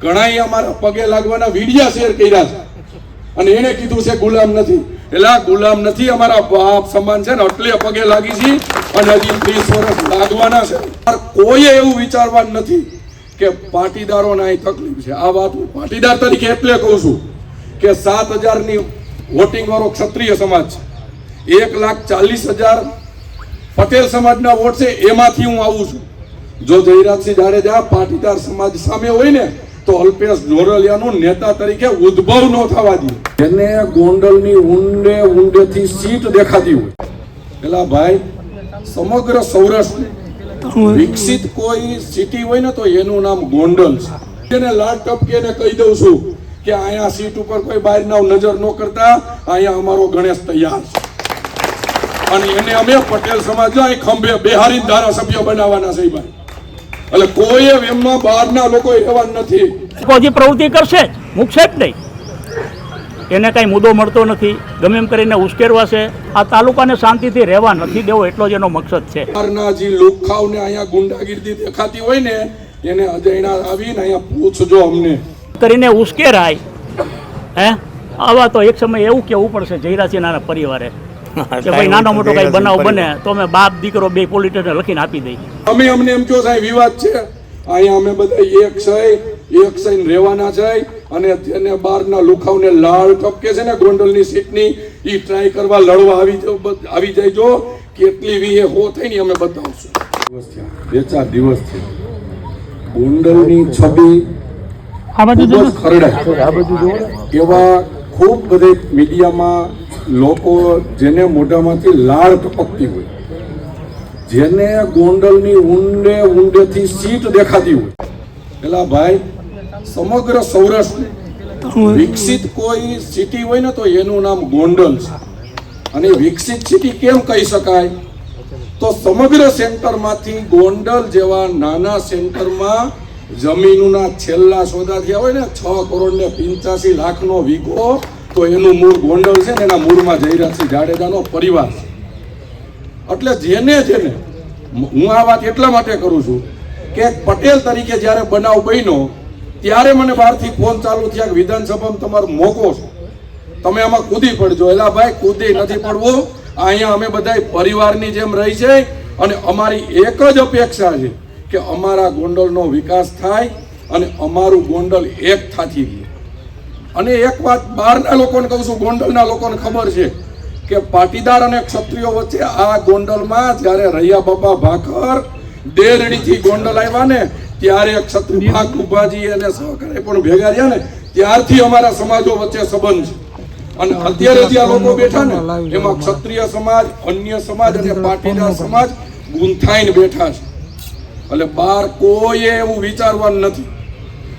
ઘણાય અમારા પગે લાગવાના વિડિયા શેર કર્યા છે. અને એને કીધું છે, ગુલામ નથી. એટલે ગુલામ નથી અમારા બાપ સમાન છે ને એટલે પગે લાગી છે અને હજી ત્રીસ વર્ષ લાગવાના છે. કોઈએ એવું વિચારવાનું નથી કે પાટીદારોને અહીં તકલીફ છે. આ વાત હું પાટીદાર તરીકે એટલે કહું છું કે સાત હજારની વોટિંગ વાળો ક્ષત્રિય સમાજ છે. એક લાખ ચાલીસ હજાર પટેલ સમાજના વોટ છે, એમાંથી હું આવું છું. જો જયરાજસિંહ જાડેજા પાટીદાર સમાજ સામે હોય ને તો અલ્પેશ જોરલિયાનું નેતા તરીકે ઉદ્ભવ ન થવા દે એને ગોંડલની ઊંડે ઊંડેથી સીટ દેખાતી હોય. પેલા ભાઈ સમગ્ર સૌરાષ્ટ્ર વિકસિત કોઈ સિટી હોય ને તો એનું નામ ગોંડલ છે. એને લાટ ટપકીને કહી દઉં છું કે અહીંયા સીટ ઉપર કોઈ બહાર ના નજર ન કરતા અહીંયા અમારો ગણેશ તૈયાર છે. અને એને અમે પટેલ સમાજ ખંભે બેહારી ધારાસભ્ય બનાવવાના છે ભાઈ. એટલે કોઈ એમમાં બહારના લોકો એવા નથી. હજી પ્રવૃત્તિ કરશે જ મૂકશે જ નહીં. એને કાંઈ મુદ્દો મળતો નથી. ગમે એમ કરીને ઉશ્કેરવા છે આ તાલુકાને શાંતિથી રહેવા નથી દેવો એટલો જ એનો મકસદ છે. બહારના જે લોકખાવને અહીંયા ગુંડાગીર્દી દેખાતી હોય ને એને અજયણા આવીને અહીંયા પૂછજો અમને. કરીને ઉશ્કેરાય. હે? આવા તો એક સમય એવું કેવું પડશે જયરાસિંહના પરિવારે. કે ભાઈ નાનો મોટો કઈ બનાવ બને તો અમે બાપ દીકરો બે પોલિટિશને લખીને આપી દઈએ. અમે અમને એમ કહો સાહેબ વિવાદ છે. અહીંયા અમે બધા એક સહી એક સહી રહેવાના છે. અને તેને બહારના લુખાવને લાળ ટપકે છે ને ગોંડલની સીટની એ ટ્રાય કરવા લડવા આવી આવી જાય જો. કેટલી વી એ હો થઈ ને અમે બતાવશું. દિવસ થયા બે ચાર દિવસ થયા. ગોંડલની છબી ખૂબ જ ખરડાય એવા ખૂબ બધે મીડિયામાં લોકો જેને મોઢામાંથી લાળ ટપકતી હોય, જેને ગોંડલની ઊંડે ઊંડેથી સીટ દેખાતી હોય, પેલા ભાઈ સમગ્ર સૌરાષ્ટ્ર વિકસિત કોઈ સિટી હોય ને તો એનું નામ ગોંડલ છે. અને વિકસિત સિટી કેમ કહી શકાય? તો સમગ્ર સેન્ટરમાંથી ગોંડલ જેવા નાના સેન્ટરમાં જમીનના છેલ્લા સોદા થયા હોય ને, છ કરોડ ને પિંચાસી લાખનો વીઘો તો એનું મૂળ ગોંડલ છે ને એના મૂળમાં જયરાજસિંહ જાડેજાનો પરિવાર. એટલે જેને જેને, હું આ વાત એટલા માટે કરું છું કે પટેલ તરીકે જ્યારે બનાવ બન્યો, ત્યારે મને બહારથી ફોન ચાલુ થયા કે વિધાનસભામાં તમારો મોકો છે. તમે આમાં કૂદી પડજો. એલા ભાઈ, કૂદી નથી પડવું. અહીંયા અમે બધા પરિવારની જેમ રહી છે અને અમારી એક જ અપેક્ષા છે કે અમારા ગોંડલનો વિકાસ થાય અને અમારું ગોંડલ એક થાતી અને એક વાત બહારના લોકોને કહું છું ગોંડલના લોકોને ખબર છે કે પાટીદાર અને ક્ષત્રિયો વચ્ચે આ ગોંડલમાં જ્યારે રૈયા બાપા ભાખર દેરણીથી ગોંડલ આવ્યા ને ત્યારે ક્ષત્રિય ભાગ ઉભાજી અને સહકારે પણ ભેગા રહ્યા ને ત્યારથી અમારા સમાજો વચ્ચે સંબંધ છે. અને અત્યારે જે આ લોકો બેઠા ને એમાં ક્ષત્રિય સમાજ અન્ય સમાજ અને પાટીદાર સમાજ ગુંથાઈને બેઠા છે. એટલે બહાર કોઈએ એવું વિચારવાનું નથી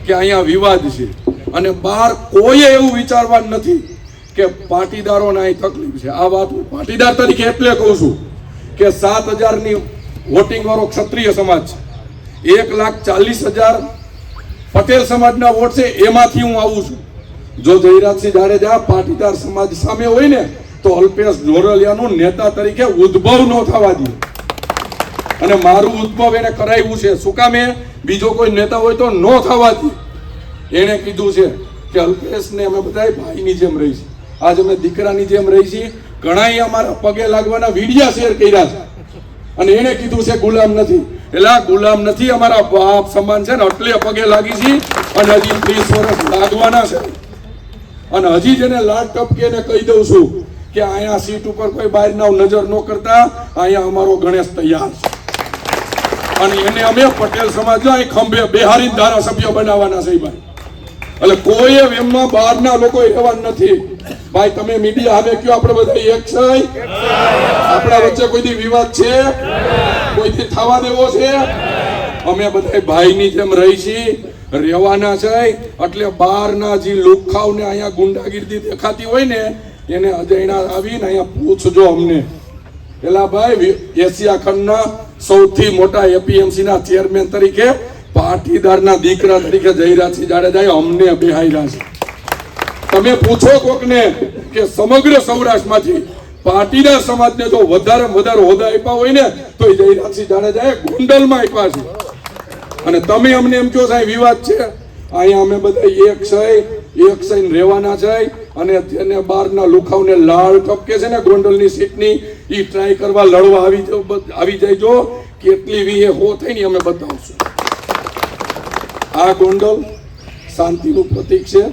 કે અહીંયા વિવાદ છે. અને બહાર કોઈએ એવું વિચારવાનું નથી કે પાટીદારોને અહીં તકલીફ છે. આ વાત હું પાટીદાર તરીકે એટલે કહું છું કે સાત હજારની વોટિંગ વાળો ક્ષત્રિય સમાજ છે. એક લાખ ચાલીસ હજાર પટેલ સમાજના વોટ છે, એમાંથી હું આવું છું. જો જયરાજસિંહ જાડેજા પાટીદાર સમાજ સામે હોય ને, તો અલ્પેશ જોરલિયાનું નેતા તરીકે ઉદ્ભવ ન થવા દે. અને મારું ઉદ્ભવ એને કરાવ્યું છે. શું કામે બીજો કોઈ નેતા હોય તો ન થવાથી એણે કીધું છે કે અલ્પેશને અમે બધા ભાઈની જેમ રહી છે આજ અમે દીકરાની જેમ રહી છીએ. ઘણાય અમારા પગે લાગવાના વિડિયા શેર કર્યા છે. અને એણે કીધું છે, ગુલામ નથી. એટલે ગુલામ નથી અમારા બાપ સમાન છે ને એટલે પગે લાગી છે અને હજી ત્રીસ વર્ષ લાગવાના છે. અને હજી જેને લાટ ટપકીને કહી દઉં છું કે અહીંયા સીટ ઉપર કોઈ બહાર ના નજર ન કરતા, અહીંયા અમારો ગણેશ તૈયાર છે. અને એને અમે પટેલ સમાજ અહીં ખંભે બેહારી ધારાસભ્ય બનાવવાના છે, ભાઈ. એટલે કોઈ એમમાં બહારના લોકો રહેવાનું નથી. ભાઈ, તમે મીડિયા હવે કયો આપણે બધા એક છે આપણા વચ્ચે કોઈ વિવાદ છે? કોઈથી થવા દેવો છે? અમે બધા ભાઈની જેમ રહી છીએ, રહેવાના છે એટલે બહારના જે લુખાવને અહીંયા ગુંડાગીર્દી દેખાતી હોય ને, એને અજયણા આવીને અહીંયા પૂછજો અમને. પેલા ભાઈ, એશિયા ખંડના સૌથી મોટા એપીએમસી ના ચેરમેન તરીકે પાટીદારના દીકરા તરીકે જયરાજસિંહ જાડેજાએ અમને બેહાર્યા છે. તમે પૂછો કોકને કે સમગ્ર સૌરાષ્ટ્રમાંથી પાટીદાર સમાજને જો વધારે વધારે હોદ્દા આપ્યા હોય ને, તો એ જયરાજસિંહ જાડેજાએ ગોંડલમાં આપ્યા છે. અને તમે અમને એમ કહો સાહેબ વિવાદ છે. અહીંયા અમે બધા એક છે, એક સહીને રહેવાના છે. અને જેને બહારના લુખાવને લાળ ટપકે છે ને ગોંડલની સીટની એ ટ્રાય કરવા લડવા આવી જાય આવી જાય જો. કેટલી વીએ હો થઈ ને અમે બતાવશું. આ ગોંડલ શાંતિનું પ્રતીક છે.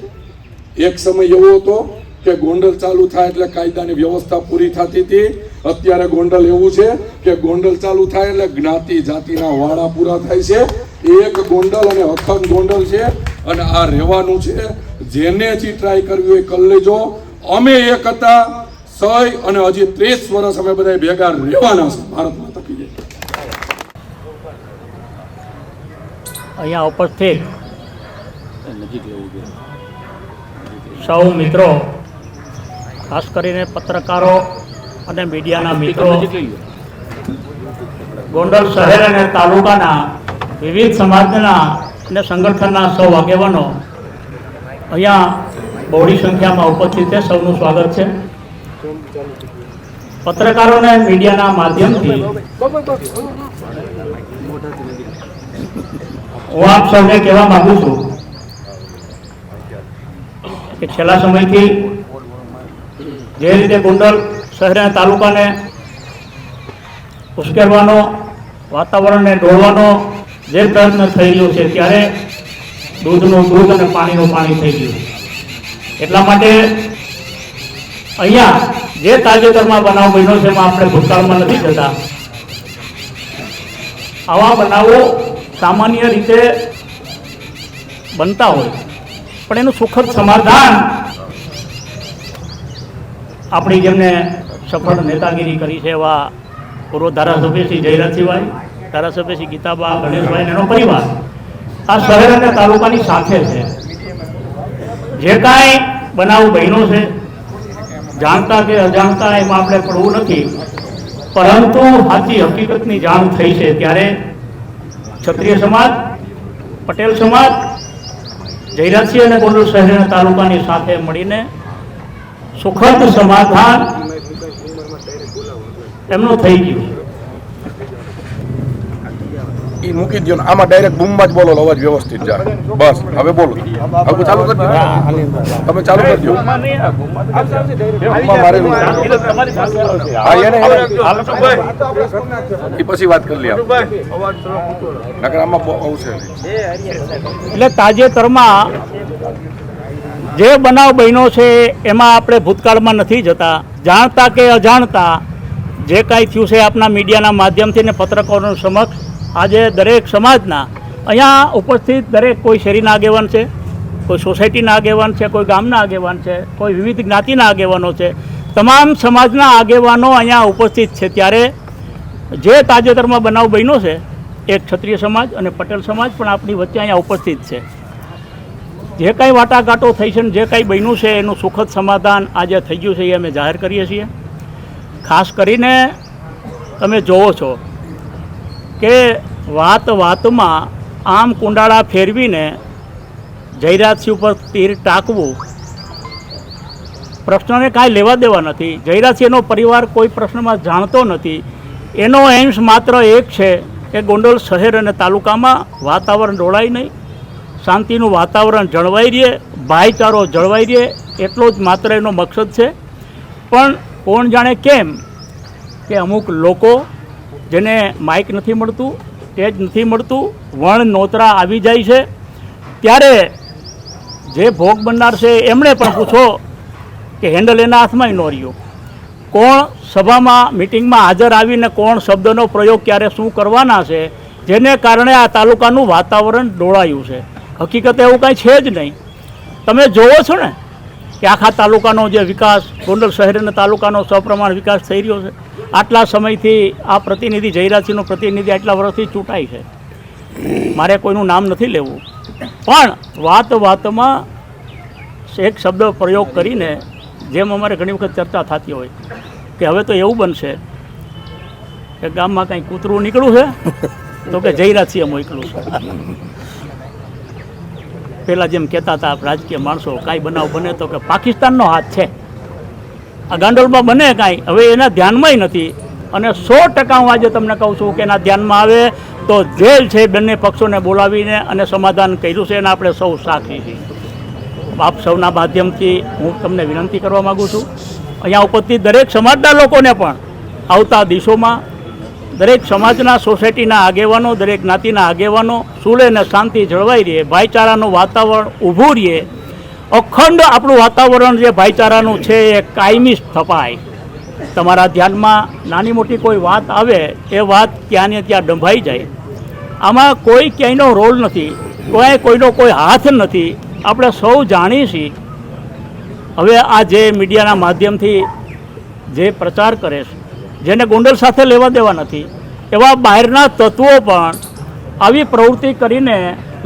એક સમય એવો હતો કે ગોંડલ ચાલુ થાય એટલે કાયદાની વ્યવસ્થા પૂરી થતી હતી. અત્યારે ગોંડલ એવું છે કે ગોંડલ ચાલુ થાય એટલે જ્ઞાતિ જાતિના વાળા પૂરા થાય છે. એક ગોંડલ અને અખંડ ગોંડલ છે અને આ રહેવાનું છે. જેને જે ટ્રાય કરવી હોય કરી લેજો. અમે એક હતા, સય અને હજી ત્રીસ વર્ષ અમે બધા ભેગા રહેવાના છે ભારત માતા કી જય અહીંયા ઉપસ્થિત સૌ મિત્રો ખાસ કરીને પત્રકારો અને મીડિયાના મિત્રો ગોંડલ શહેર અને તાલુકાના વિવિધ સમાજના અને સંગઠનના સૌ આગેવાનો અહીંયા બહોળી સંખ્યામાં ઉપસ્થિત છે. સૌનું સ્વાગત છે. પત્રકારોને મીડિયાના માધ્યમથી હું આપ સૌને કહેવા માંગુ છું કે છેલ્લા સમયથી જે રીતે ગોંડલ શહેર અને તાલુકાને ઉશ્કેરવાનો, વાતાવરણને ડોળવાનો જે પ્રયત્ન થઈ રહ્યો છે, ત્યારે દૂધનું દૂધ અને પાણીનું પાણી થઈ ગયું. એટલા માટે અહીંયા જે તાજેતરમાં બનાવ બન્યો છે, એમાં આપણે ભૂતકાળમાં નથી જતા. આવા બનાવો સામાન્ય રીતે બનતા હોય. પણ એનું સુખદ સમાધાન આપણી જેમને સફળ નેતાગીરી કરી છે એવા પૂર્વ ધારાસભ્ય શ્રી જયરાજસિંહભાઈ ધારાસભ્ય શ્રી ગીતાબા, ગણેશભાઈ એનો પરિવાર આ શહેર અને તાલુકાની સાથે છે. જે કાંઈ બનાવ બન્યો છે, જાણતા કે અજાણતા એમાં આપણે પડવું નથી. પરંતુ સાચી હકીકતની જાણ થઈ છે ત્યારે ક્ષત્રિય સમાજ, પટેલ સમાજ, જયરાજસિંહ અને ગોંડલ શહેરના તાલુકાની સાથે મળીને સુખદ સમાધાન એમનું થઈ ગયું ઈ મૂકી દો આમાં ડાયરેક્ટ બૂમમાં જ બોલો અવાજ વ્યવસ્થિત જાય બસ હવે બોલો. હવે ચાલુ કરી દો. તમે ચાલુ કરી દો. પછી વાત કરી લે નકર આમાં બહુ છે. એટલે તાજેતરમાં જે બનાવ બન્યો છે એમાં આપણે ભૂતકાળમાં નથી જતા. જાણતા કે અજાણતા જે કાંઈ થયું છે આપના મીડિયાના માધ્યમથી ને પત્રકારો સમક્ષ આજે દરેક સમાજના અહીંયા ઉપસ્થિત દરેક કોઈ શેરીના આગેવાન છે, કોઈ સોસાયટીના આગેવાન છે, કોઈ ગામના આગેવાન છે, કોઈ વિવિધ જ્ઞાતિના આગેવાનો છે. તમામ સમાજના આગેવાનો અહીંયા ઉપસ્થિત છે. ત્યારે જે તાજેતરમાં બનાવ બન્યો છે, એક ક્ષત્રિય સમાજ અને પટેલ સમાજ પણ આપણી વચ્ચે અહીંયા ઉપસ્થિત છે. જે કાંઈ વાટાઘાટો થઈ છે ને જે કાંઈ બન્યું છે, એનું સુખદ સમાધાન આજે થઈ ગયું છે એ અમે જાહેર કરીએ છીએ. ખાસ કરીને તમે જોવો છો કે વાત વાતમાં આમ કુંડાળા ફેરવીને જયરાજસિંહ ઉપર તીર ટાંકવું. પ્રશ્નને કાંઈ લેવા દેવા નથી. જયરાજસિંહનો પરિવાર કોઈ પ્રશ્નમાં જાણતો નથી. એનો એમ્સ માત્ર એક છે કે ગોંડલ શહેર અને તાલુકામાં વાતાવરણ ડોળાય નહીં. શાંતિનું વાતાવરણ જળવાઈ રહે, ભાઈચારો જળવાઈ રહે, એટલો જ માત્ર એનો મકસદ છે. પણ કોણ જાણે કેમ કે અમુક લોકો જેને માઇક નથી મળતું સ્ટેજ નથી મળતું, વણ નોતરા આવી જાય છે. ત્યારે જે ભોગ બનનાર છે, એમણે પણ પૂછો કે હેન્ડલ એના હાથમાં ન રહ્યું. કોણ સભામાં મિટિંગમાં હાજર આવીને કોણ શબ્દનો પ્રયોગ ક્યારે શું કરવાના છે, જેને કારણે આ તાલુકાનું વાતાવરણ ડોળાયું છે. હકીકત એવું કાંઈ છે જ નહીં. તમે જોવો છો ને કે આખા તાલુકાનો જે વિકાસ, ગોંડલ શહેરના તાલુકાનો સપ્રમાણ વિકાસ થઈ રહ્યો છે. આટલા સમયથી આ પ્રતિનિધિ જયરાજસિંહનો પ્રતિનિધિ આટલા વર્ષથી ચૂંટાય છે. મારે કોઈનું નામ નથી લેવું. પણ વાત વાતમાં એક શબ્દ પ્રયોગ કરીને જેમ અમારે ઘણી વખત ચર્ચા થતી હોય કે હવે તો એવું બનશે કે ગામમાં કાંઈ કૂતરું નીકળ્યું છે, તો કે જયરાજસિંહ મોકલું છે. પહેલાં જેમ કહેતા હતા રાજકીય માણસો, કાંઈ બનાવ બને તો કે પાકિસ્તાનનો હાથ છે. આ ગાંડોલમાં બને કાંઈ? હવે એના ધ્યાનમાંય નથી. અને સો ટકા હું આજે તમને કહું છું કે એના ધ્યાનમાં આવે તો જેલ છે બંને પક્ષોને બોલાવીને અને સમાધાન કર્યું છે અને આપણે સૌ સાક્ષી છીએ. આપ સૌના માધ્યમથી હું તમને વિનંતી કરવા માગું છું. અહીંયા ઉપસ્થિત દરેક સમાજના લોકોને પણ આવતા દિવસોમાં દરેક સમાજના સોસાયટીના આગેવાનો, દરેક જ્ઞાતિના આગેવાનો સુલે અને શાંતિ જળવાઈ રહે, ભાઈચારાનું વાતાવરણ ઊભું રહે અખંડ આપણું વાતાવરણ જે ભાઈચારાનું છે એ કાયમી સ્થપાય. તમારા ધ્યાનમાં નાની મોટી કોઈ વાત આવે, એ વાત ત્યાં ને ત્યાં ડંભાઈ જાય. આમાં કોઈ ક્યાંયનો રોલ નથી કોઈ કોઈનો કોઈ હાથ નથી, આપણે સૌ જાણીએ છીએ. હવે આ જે મીડિયાના માધ્યમથી જે પ્રચાર કરે છે, જેને ગોંડલ સાથે લેવા દેવા નથી, એવા બહારના તત્વો પણ આવી પ્રવૃત્તિ કરીને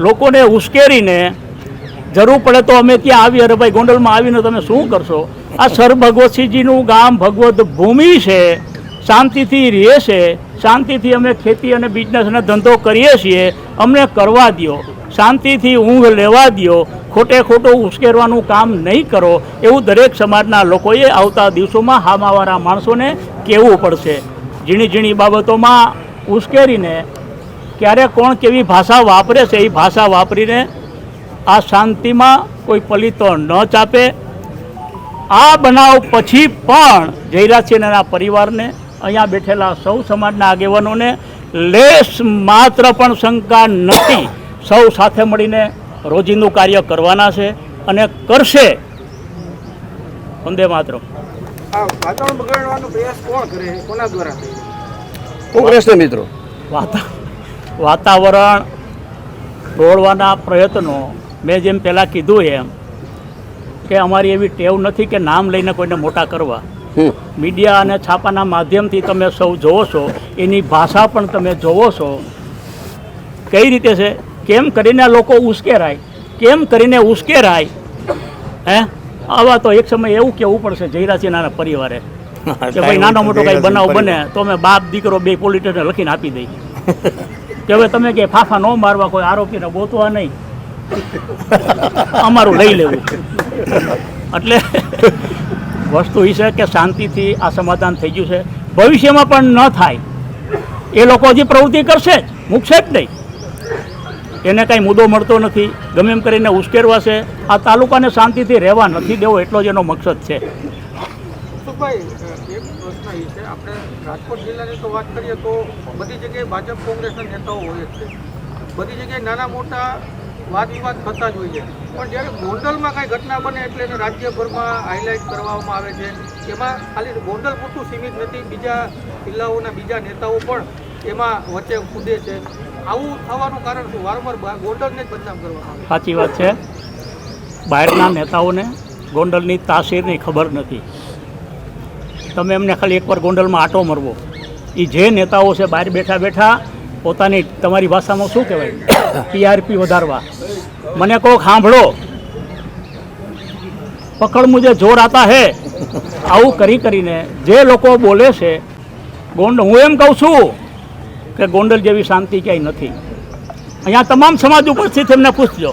લોકોને ઉશ્કેરીને જરૂર પડે તો અમે ત્યાં આવીએ. અરે ભાઈ, ગોંડલમાં આવીને તમે શું કરશો? આ સર ભગવતસિંહજીનું ગામ ભગવત ભૂમિ છે, શાંતિથી રહે છે, શાંતિથી અમે ખેતી અને બિઝનેસ અને ધંધો કરીએ છીએ, અમને કરવા દ્યો. શાંતિથી ઊંઘ લેવા દ્યો. ખોટે ખોટું ઉશ્કેરવાનું કામ નહીં કરો. એવું દરેક સમાજના લોકોએ આવતા દિવસોમાં હામાવાળા માણસોને કહેવું પડશે. ઝીણી ઝીણી બાબતોમાં ઉશ્કેરીને ક્યારે કોણ કેવી ભાષા વાપરે છે એ ભાષા વાપરીને આ શાંતિમાં કોઈ પલિતો ન ચાપે. આ બનાવ પછી પણ જયરાજસિંહના પરિવારને અહીંયા બેઠેલા સૌ સમાજના આગેવાનોને લેશ માત્ર પણ શંકા નથી. સૌ સાથે મળીને રોજિંદું કાર્ય કરવાના છે અને કરશે. વંદે માત્ર આ વાતાવરણ બગાડવાનો પ્રયાસ કોણ કરે? છે કોના દ્વારા થાય છે? કોંગ્રેસના મિત્રો. વાતા વાતાવરણ દોડવાના પ્રયત્નો મેં જેમ પહેલાં કીધું એમ કે અમારી એવી ટેવ નથી કે નામ લઈને કોઈને મોટા કરવા. મીડિયા અને છાપાના માધ્યમથી તમે સૌ જોવો છો એની ભાષા પણ તમે જોવો છો. કઈ રીતે છે? કેમ કરીને લોકો ઉશ્કેરાય? કેમ કરીને ઉશ્કેરાય? હે? આવા તો એક સમય એવું કેવું પડશે જયરાસિંહના પરિવારે કે ભાઈ નાનો મોટો કઈ બનાવ બને તો અમે બાપ દીકરો બે પોલિટિશને લખીને આપી દઈ કે હવે તમે કે ફાફા ન મારવા કોઈ આરોપીને ગોતવા નહીં. અમારું લઈ લેવું. એટલે વસ્તુ એ છે કે શાંતિથી આ સમાધાન થઈ ગયું છે. ભવિષ્યમાં પણ ન થાય. એ લોકો હજી પ્રવૃત્તિ કરશે જ. મૂકશે જ નહીં. એને કાંઈ મુદ્દો મળતો નથી. ગમે એમ કરીને ઉશ્કેરવા છે. આ તાલુકાને શાંતિથી રહેવા નથી દેવો એટલો જ એનો મકસદ છે. બધી જગ્યાએ નાના મોટા વાદ વિવાદ થતા જ હોય છે. પણ જ્યારે ગોંડલમાં કાંઈ ઘટના બને એટલે એને રાજ્યભરમાં હાઇલાઇટ કરવામાં આવે છે. એમાં ખાલી ગોંડલ પૂરતું સીમિત નથી, બીજા જિલ્લાઓના બીજા નેતાઓ પણ એમાં વચ્ચે કૂદે છે. આવું થવાનું કારણ શું? વારંવાર ગોંડલને જ બદનામ કરવામાં આવે સાચી વાત છે. બહારના નેતાઓને ગોંડલની તાસીરની ખબર નથી. તમે એમને ખાલી એકવાર ગોંડલમાં આટો મરવો. એ જે નેતાઓ છે બહાર બેઠા બેઠા પોતાની તમારી ભાષામાં શું કહેવાય? ટીઆરપી વધારવા. મને કોક સાંભળો. પકડ મુજે જોર આતા હે. આવું કરી કરીને જે લોકો બોલે છે ગોંડ હું એમ કહું છું કે ગોંડલ જેવી શાંતિ ક્યાંય નથી. અહીંયા તમામ સમાજ ઉપસ્થિત એમને પૂછજો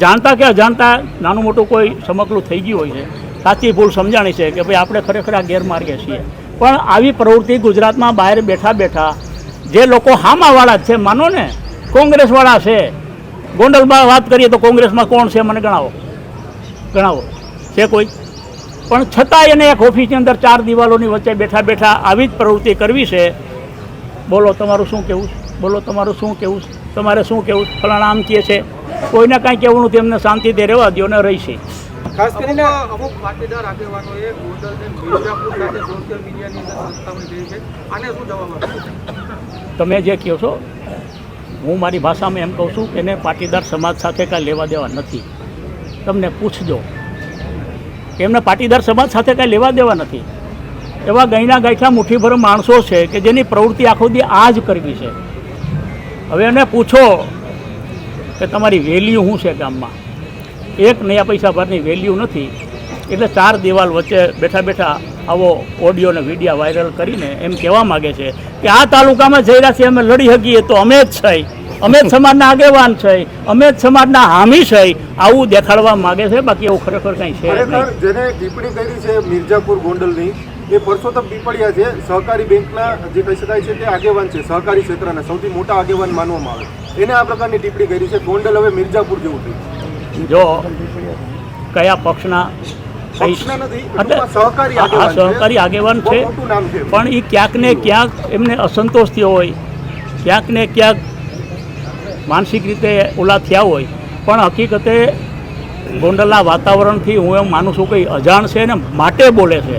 જાણતા કે અજાણતા નાનું મોટું કોઈ સમકલું થઈ ગયું હોય છે. સાચી ભૂલ સમજાણી છે કે ભાઈ આપણે ખરેખર આ ગેરમાર્ગે છીએ. પણ આવી પ્રવૃત્તિ ગુજરાતમાં બહાર બેઠા બેઠા જે લોકો હામાવાળા છે, માનો ને કોંગ્રેસવાળા છે. ગોંડલમાં વાત કરીએ તો કોંગ્રેસમાં કોણ છે મને ગણાવો. ગણાવો. છે કોઈ? પણ છતાંય એને એક ઓફિસની અંદર ચાર દિવાલોની વચ્ચે બેઠા બેઠા આવી જ પ્રવૃત્તિ કરવી છે. બોલો તમારું શું કહેવું છે? બોલો તમારું શું કહેવું છે? તમારે શું કહેવું છે? ફલાણા આમ કહે છે. કોઈને કાંઈ કહેવું નથી એમને શાંતિથી રહેવા દો ને રહી છે ખાસ કરીને અમુક પાટીદાર આગેવાનોએ ગોંડલને મિર્જાપુર સાથે સોશિયલ મીડિયાની અંદર સંસ્થામાં કરી છે. આને શું જવાબ તમે જે કહો છો હું મારી ભાષામાં એમ કહું છું કે એને પાટીદાર સમાજ સાથે કાંઈ લેવા દેવા નથી. તમને પૂછજો. એમને પાટીદાર સમાજ સાથે કાંઈ લેવા દેવા નથી. એવા ગઈના ગાંઠા મુઠ્ઠીભર માણસો છે કે જેની પ્રવૃત્તિ આખો દી આ જ કરવી છે. હવે એને પૂછો કે તમારી વેલ્યુ શું છે ગામમાં? એક નયા પૈસા ભરની વેલ્યુ નથી. એટલે ચાર દિવાલ વચ્ચે બેઠા બેઠા આવો ઓડિયો અને વિડીયા વાયરલ કરીને એમ કહેવા માગે છે કે આ તાલુકામાં જયરાથી અમે લડી શકીએ તો અમે જ છે. અમે જ સમાજના આગેવાન છે. અમે જ સમાજના હામી છે. આવું દેખાડવા માગે છે. બાકી એવું ખરેખર કંઈ છે જેને ટિપ્પણી કરી છે મિર્જાપુર ગોંડલની એ પરસોત્તમ પીપળિયા છે સહકારી બેંકના જે કહી શકાય છે તે આગેવાન છે સહકારી ક્ષેત્રના સૌથી મોટા આગેવાન માનવામાં આવે. એને આ પ્રકારની ટિપ્પણી કરી છે ગોંડલ હવે મિર્જાપુર જેવું થયું જો કયા પક્ષના એટલે આ સહકારી આગેવાન છે. પણ એ ક્યાંક ને ક્યાંક એમને અસંતોષ થયો હોય. ક્યાંક ને ક્યાંક માનસિક રીતે ઓલા થયા હોય. પણ હકીકતે ગોંડલના વાતાવરણથી હું એમ માનું છું કે અજાણ છે ને માટે બોલે છે.